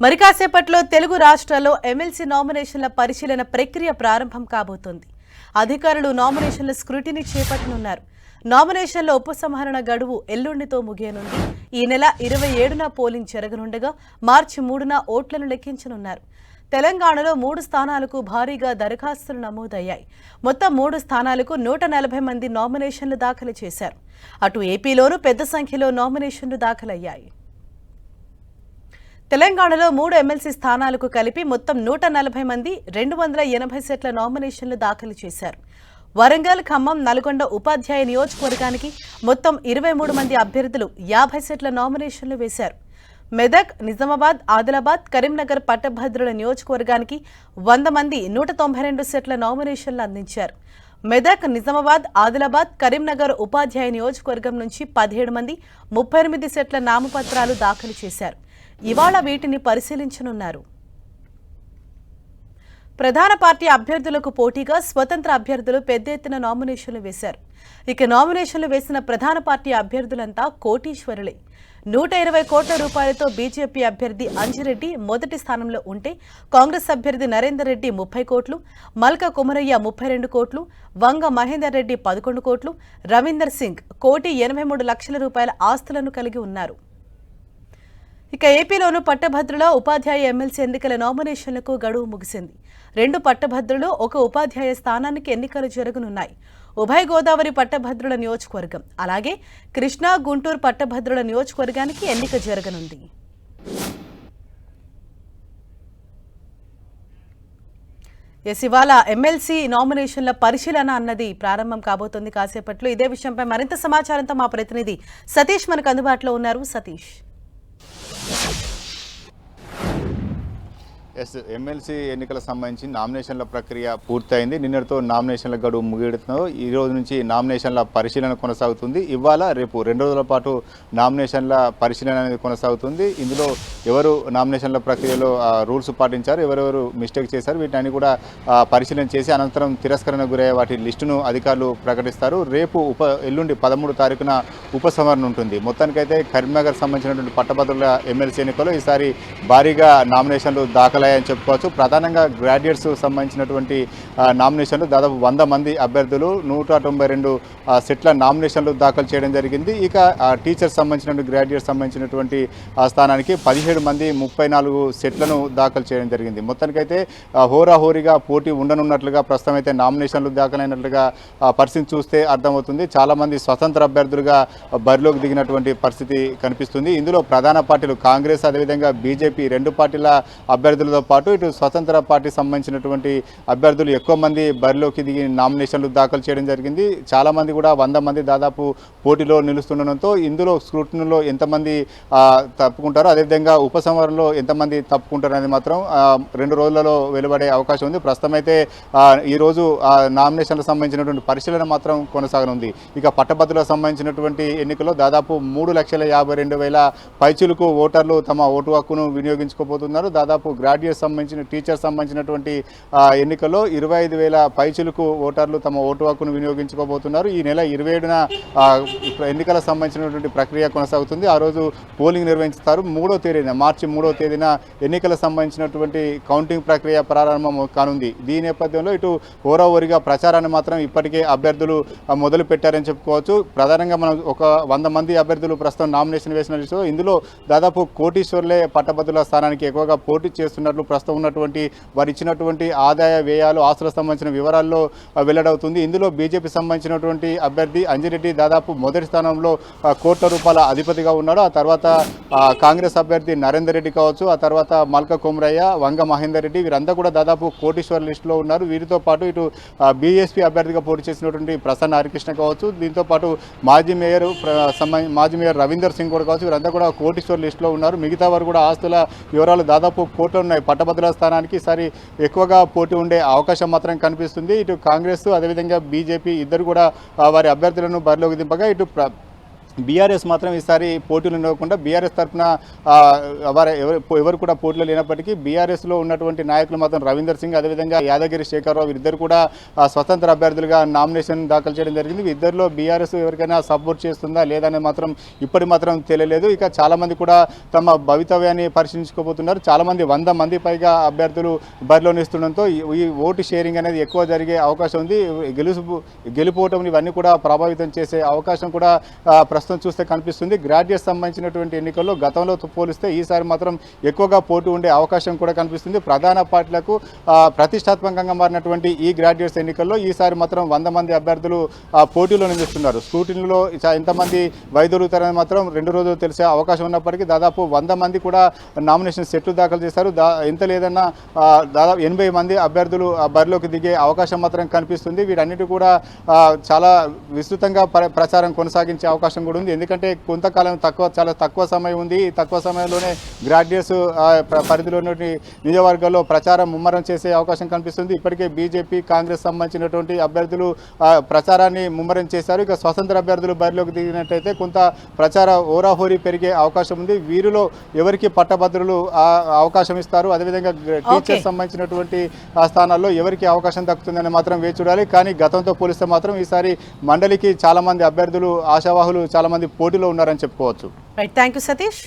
మరి కాసేపట్లో తెలుగు రాష్ట్రాల్లో ఎమ్మెల్సీ నామినేషన్ల పరిశీలన ప్రక్రియ ప్రారంభం కాబోతోంది. అధికారులు నామినేషన్ల స్క్రూటిని చేపట్టనున్నారు. నామినేషన్ల ఉపసంహరణ గడువు ఎల్లుండితో ముగియనుంది. ఈ నెల ఇరవై ఏడున పోలింగ్ జరగనుండగా మార్చి మూడున ఓట్లను లెక్కించనున్నారు. తెలంగాణలో మూడు స్థానాలకు భారీగా దరఖాస్తులు నమోదయ్యాయి. మొత్తం మూడు స్థానాలకు నూట నలభై మంది నామినేషన్లు దాఖలు చేశారు. అటు ఏపీలోనూ పెద్ద సంఖ్యలో నామినేషన్లు దాఖలయ్యాయి. తెలంగాణలో మూడు ఎమ్మెల్సీ స్థానాలకు కలిపి మొత్తం నూట నలభై మంది రెండు వందల ఎనభై సెట్ల నామినేషన్లు దాఖలు చేశారు. వరంగల్ ఖమ్మం నల్గొండ ఉపాధ్యాయ నియోజకవర్గానికి మొత్తం ఇరవై మూడు మంది అభ్యర్థులు యాభై సెట్ల నామినేషన్లు వేశారు. మెదక్ నిజామాబాద్ ఆదిలాబాద్ కరీంనగర్ పట్టభద్రుల నియోజకవర్గానికి వంద మంది నూట తొంభై రెండు సెట్ల నామినేషన్లు అందించారు. మెదక్ నిజామాబాద్ ఆదిలాబాద్ కరీంనగర్ ఉపాధ్యాయ నియోజకవర్గం నుంచి పదిహేడు మంది ముప్పై ఎనిమిది సెట్ల నామపత్రాలు దాఖలు చేశారు. ఇవాళ వీటిని పరిశీలించనున్నారు. ప్రధాన పార్టీ అభ్యర్థులకు పోటీగా స్వతంత్ర అభ్యర్థులు పెద్ద ఎత్తున నామినేషన్లు వేశారు. ఇక నామినేషన్లు వేసిన ప్రధాన పార్టీ అభ్యర్థులంతా కోటీశ్వరులే. నూట ఇరవై కోట్ల రూపాయలతో బీజేపీ అభ్యర్థి అంజిరెడ్డి మొదటి స్థానంలో ఉంటే కాంగ్రెస్ అభ్యర్థి నరేందర్ రెడ్డి ముప్పై కోట్లు మల్క కుమరయ్య ముప్పై రెండు కోట్లు వంగ మహేందర్ రెడ్డి పదకొండు కోట్లు రవీందర్ సింగ్ కోటి ఎనభై మూడు లక్షల రూపాయల ఆస్తులను కలిగి ఉన్నారు. ఇక ఏపీలోను పట్టభద్రుల ఉపాధ్యాయ ఎమ్మెల్సీ ఎన్నికల నామినేషన్లకు గడువు ముగిసింది. రెండు పట్టభద్రులు ఒక ఉపాధ్యాయ స్థానానికి ఎన్నికలు జరగనున్నాయి. ఉభయ గోదావరి పట్టభద్రుల నియోజకవర్గం అలాగే కృష్ణా గుంటూరు పట్టభద్రుల నియోజకవర్గానికి ఎన్నిక జరగనుంది. ఎస్ ఇవాళ ఎమ్మెల్సీ నామినేషన్ల పరిశీలన అన్నది ప్రారంభం కాబోతోంది కాసేపట్లో. ఇదే విషయంపై మరింత సమాచారంతో మా ప్రతినిధి సతీష్ మనకు అందుబాటులో ఉన్నారు. సతీష్. ఎస్ ఎమ్మెల్సీ ఎన్నికలకు సంబంధించి నామినేషన్ల ప్రక్రియ పూర్తయింది. నిన్నటితో నామినేషన్ల గడువు ముగిడుతున్నారు ఈ రోజు నుంచి నామినేషన్ల పరిశీలన కొనసాగుతుంది. ఇవాళ రేపు రెండు రోజుల పాటు నామినేషన్ల పరిశీలన అనేది కొనసాగుతుంది. ఇందులో ఎవరు నామినేషన్ల ప్రక్రియలో రూల్స్ పాటించారు ఎవరెవరు మిస్టేక్ చేశారు వీటిని కూడా పరిశీలన చేసి అనంతరం తిరస్కరణ గురయ్యే వాటి లిస్టును అధికారులు ప్రకటిస్తారు. రేపు ఉప ఎల్లుండి పదమూడు తారీఖున ఉపసంహరణ ఉంటుంది. మొత్తానికైతే కరీంనగర్ సంబంధించినటువంటి పట్టభద్రుల ఎమ్మెల్సీ ఎన్నికల్లో ఈసారి భారీగా నామినేషన్లు దాఖలు దాఖలయ్యాయని చెప్పుకోవచ్చు. ప్రధానంగా గ్రాడ్యుయేట్స్ సంబంధించినటువంటి నామినేషన్లు దాదాపు వంద మంది అభ్యర్థులు నూట తొంభై రెండు సెట్ల నామినేషన్లు దాఖలు చేయడం జరిగింది. ఇక టీచర్స్ సంబంధించినటువంటి గ్రాడ్యుయేట్స్ సంబంధించినటువంటి ఆ స్థానానికి పదిహేడు మంది ముప్పై నాలుగు సెట్లను దాఖలు చేయడం జరిగింది. మొత్తానికైతే హోరాహోరీగా పోటీ ఉండనున్నట్లుగా ప్రస్తుతం అయితే నామినేషన్లు దాఖలైనట్లుగా పరిస్థితి చూస్తే అర్థమవుతుంది. చాలామంది స్వతంత్ర అభ్యర్థులుగా బరిలోకి దిగినటువంటి పరిస్థితి కనిపిస్తుంది. ఇందులో ప్రధాన పార్టీలు కాంగ్రెస్ అదేవిధంగా బీజేపీ రెండు పార్టీల అభ్యర్థులు అభ్యర్థులతో పాటు ఇటు స్వతంత్ర పార్టీ సంబంధించినటువంటి అభ్యర్థులు ఎక్కువ మంది బరిలోకి దిగి నామినేషన్లు దాఖలు చేయడం జరిగింది. చాలామంది కూడా వంద మంది దాదాపు పోటీలో నిలుస్తుండడంతో ఇందులో స్క్రూటినీలో ఎంతమంది తప్పుకుంటారో అదేవిధంగా ఉపసంహరణలో ఎంతమంది తప్పుకుంటారు అనేది మాత్రం రెండు రోజులలో వెలువడే అవకాశం ఉంది. ప్రస్తుతం అయితే ఈరోజు నామినేషన్లకు సంబంధించినటువంటి పరిశీలన మాత్రం కొనసాగనుంది. ఇక పట్టభద్రులకు సంబంధించినటువంటి ఎన్నికల్లో దాదాపు మూడు లక్షల యాభై రెండు వేల పైచులకు ఓటర్లు తమ ఓటు హక్కును వినియోగించుకోబోతున్నారు. దాదాపు గ్రాడ్యుయేట్ సంబంధించిన టీచర్ సంబంధించినటువంటి ఎన్నికల్లో ఇరవై ఐదు వేల పైచులకు ఓటర్లు తమ ఓటు హక్కును వినియోగించుకోబోతున్నారు. ఈ నెల ఇరవై ఏడున ఎన్నికల ఎన్నికలకు సంబంధించినటువంటి ప్రక్రియ కొనసాగుతుంది. ఆ రోజు పోలింగ్ నిర్వహిస్తారు. మూడో తేదీన మార్చి మూడో తేదీన ఎన్నికల సంబంధించినటువంటి కౌంటింగ్ ప్రక్రియ ప్రారంభం కానుంది. దీని నేపథ్యంలో ఇటు ఓరావోరిగా ప్రచారాన్ని మాత్రం ఇప్పటికే అభ్యర్థులు మొదలు పెట్టారని చెప్పుకోవచ్చు. ప్రధానంగా మనం ఒక వంద మంది అభ్యర్థులు ప్రస్తుతం నామినేషన్ వేసిన ఇందులో దాదాపు కోటీశ్వర్లే పట్టభద్రుల స్థానానికి ఎక్కువగా పోటీ ఉన్నట్లు ప్రస్తుతం ఉన్నటువంటి వారు ఇచ్చినటువంటి ఆదాయ వ్యయాలు ఆస్తులకు సంబంధించిన వివరాల్లో వెల్లడవుతుంది. ఇందులో బీజేపీ సంబంధించినటువంటి అభ్యర్థి అంజిరెడ్డి దాదాపు మొదటి స్థానంలో కోట్ల రూపాయల అధిపతిగా ఉన్నాడు. ఆ తర్వాత కాంగ్రెస్ అభ్యర్థి నరేందర్ రెడ్డి కావచ్చు ఆ తర్వాత మల్క కుమ్రయ్య వంగ మహేందర్ రెడ్డి వీరంతా కూడా దాదాపు కోటీశ్వర్ లిస్టులో ఉన్నారు. వీరితో పాటు ఇటు బీఎస్పీ అభ్యర్థిగా పోటీ చేసినటువంటి ప్రసన్న హరికృష్ణ కావచ్చు దీంతో పాటు మాజీ మేయర్ మాజీ మేయర్ రవీందర్ సింగ్ కూడా కావచ్చు వీరంతా కూడా కోటీశ్వర్ లిస్టులో ఉన్నారు. మిగతా వారు కూడా ఆస్తుల వివరాలు దాదాపు కోట్లు ఉన్నాయి. పట్టభద్రుల స్థానానికి ఈసారి ఎక్కువగా పోటీ ఉండే అవకాశం మాత్రం కనిపిస్తుంది. ఇటు కాంగ్రెస్ అదేవిధంగా బీజేపీ ఇద్దరు కూడా వారి అభ్యర్థులను బరిలోకి దింపగా ఇటు బీఆర్ఎస్ మాత్రం ఈసారి పోటీలు ఉండకుండా బీఆర్ఎస్ తరఫున వారు ఎవరు ఎవరు కూడా పోటీలు లేనప్పటికీ బీఆర్ఎస్లో ఉన్నటువంటి నాయకులు మాత్రం రవీందర్ సింగ్ అదేవిధంగా యాదగిరి శేఖర్రావు వీరిద్దరు కూడా స్వతంత్ర అభ్యర్థులుగా నామినేషన్ దాఖలు చేయడం జరిగింది. ఇద్దరిలో బీఆర్ఎస్ ఎవరికైనా సపోర్ట్ చేస్తుందా లేదనేది మాత్రం ఇప్పటి మాత్రం తెలియలేదు. ఇక చాలామంది కూడా తమ భవితవ్యాన్ని పరిశీలించుకోబోతున్నారు. చాలామంది వంద మంది పైగా అభ్యర్థులు బరిలోనిస్తుండడంతో ఈ- ఓటు షేరింగ్ అనేది ఎక్కువ జరిగే అవకాశం ఉంది. గెలుపు గెలుపోవటం ఇవన్నీ కూడా ప్రభావితం చేసే అవకాశం కూడా ప్రస్తుతం చూస్తే కనిపిస్తుంది. గ్రాడ్యుయేట్ సంబంధించినటువంటి ఎన్నికల్లో గతంలో పోలిస్తే ఈసారి మాత్రం ఎక్కువగా పోటీ ఉండే అవకాశం కూడా కనిపిస్తుంది. ప్రధాన పార్టీలకు ప్రతిష్టాత్మకంగా మారినటువంటి ఈ గ్రాడ్యుయేట్స్ ఎన్నికల్లో ఈసారి మాత్రం వంద మంది అభ్యర్థులు పోటీలో నిలుస్తున్నారు స్క్రూటినీలో ఎంతమంది వైదొలుగుతారని మాత్రం రెండు రోజులు తెలిసే అవకాశం ఉన్నప్పటికీ దాదాపు వంద మంది కూడా నామినేషన్ సెట్లు దాఖలు చేశారు. దా ఎంత లేదన్నా దాదాపు ఎనభై మంది అభ్యర్థులు బరిలోకి దిగే అవకాశం మాత్రం కనిపిస్తుంది. వీటన్నిటి కూడా చాలా విస్తృతంగా ప్ర- ప్రచారం కొనసాగించే అవకాశం కూడా ఉంది. ఎందుకంటే కొంతకాలం తక్కువ చాలా తక్కువ సమయం ఉంది. ఈ తక్కువ సమయంలోనే గ్రాడ్యుయేట్స్ ఆ, ప్ర- పరిధిలో ఉన్నటువంటి నియోజకవర్గాల్లో ప్రచారం ముమ్మరం చేసే అవకాశం కనిపిస్తుంది. ఇప్పటికే బీజేపీ కాంగ్రెస్ సంబంధించినటువంటి అభ్యర్థులు ప్రచారాన్ని ముమ్మరం చేశారు. ఇక స్వతంత్ర అభ్యర్థులు బరిలోకి దిగినట్టయితే కొంత ప్రచార ఓరాహోరీ పెరిగే అవకాశం ఉంది. వీరిలో ఎవరికి పట్టభద్రులు అవకాశం ఇస్తారు? అదేవిధంగా టీచర్స్ సంబంధించినటువంటి స్థానాల్లో ఎవరికి అవకాశం దక్కుతుందని మాత్రం వేచి చూడాలి. కానీ గతంతో పోలిస్తే మాత్రం ఈసారి మండలికి చాలా మంది అభ్యర్థులు ఆశావాహులు చాలా మంది పోటీలో ఉన్నారని చెప్పుకోవచ్చు. Right thank you Satish